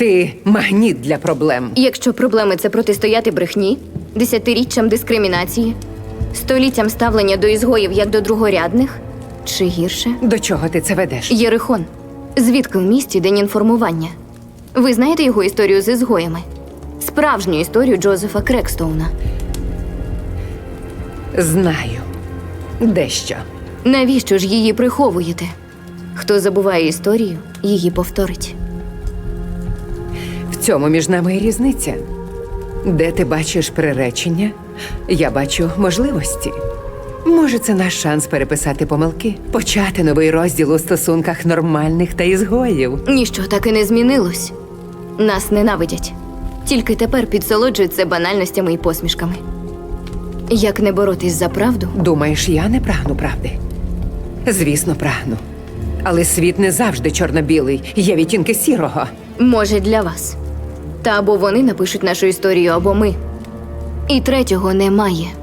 Ти магніт для проблем. Якщо проблеми це протистояти брехні, десятиріччям дискримінації, століттям ставлення до ізгоїв як до другорядних, чи гірше До чого ти це ведеш? Єрихон. Звідки в місті день інформування? Ви знаєте його історію з ізгоями? Справжню історію Джозефа Крекстоуна. Знаю. Дещо. Навіщо ж її приховуєте? Хто забуває історію, її повторить. Цьому між нами і різниця. Де ти бачиш приречення, я бачу можливості. Може, це наш шанс переписати помилки, почати новий розділ у стосунках нормальних та ізгоїв. Ніщо так і не змінилось. Нас ненавидять. Тільки тепер підсолоджуються банальностями і посмішками. Як не боротись за правду, Думаєш, я не прагну правди? Звісно, прагну. Але світ не завжди чорно-білий, є відтінки сірого. може для вас. Та або вони напишуть нашу історію, або ми. І третього немає.